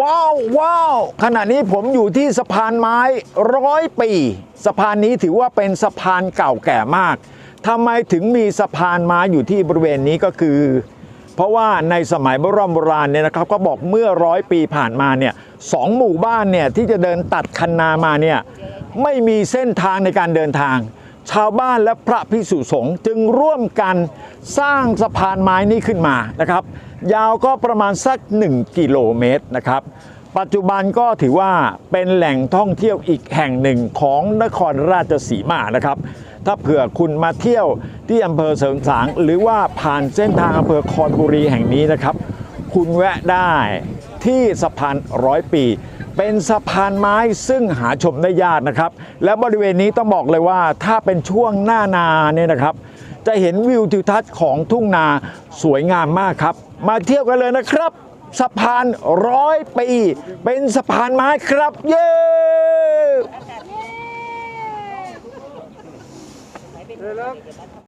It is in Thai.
ว้าวว้าวขณะนี้ผมอยู่ที่สะพานไม้ร้อยปีสะพานนี้ถือว่าเป็นสะพานเก่าแก่มากทำไมถึงมีสะพานไม้อยู่ที่บริเวณนี้ก็คือ เพราะว่าในสมัยโบราณโบราณเนี่ยนะครับก็บอกเมื่อร้อยปีผ่านมาเนี่ยสองหมู่บ้านเนี่ยที่จะเดินตัดคันนามาเนี่ยไม่มีเส้นทางในการเดินทาง ชาวบ้านและพระภิกษุสงฆ์จึงร่วมกันสร้างสะพานไม้นี้ขึ้นมานะครับ ยาวก็ประมาณสัก 1 กิโลเมตรนะครับ ปัจจุบันก็ถือว่าเป็นแหล่งท่องเที่ยวอีกแห่งหนึ่งของนครราชสีมานะครับ ถ้าเผื่อคุณมาเที่ยวที่อำเภอเสริงสาง หรือว่าผ่านเส้นทางอำเภอคอนบุรีแห่งนี้นะครับ คุณแวะได้ที่สะพานร้อยปี เป็นสะพานไม้ซึ่งหาชมได้ยากนะครับ และบริเวณนี้ต้องบอกเลยว่าถ้าเป็นช่วงหน้านาเนี่ยนะครับ จะเห็นวิวทิวทัศน์ของทุ่งนาสวยงามมากครับ มาเที่ยวกันเลยนะครับ สะพานร้อยปี เป็นสะพานไม้ครับ เย้เลยแล้ว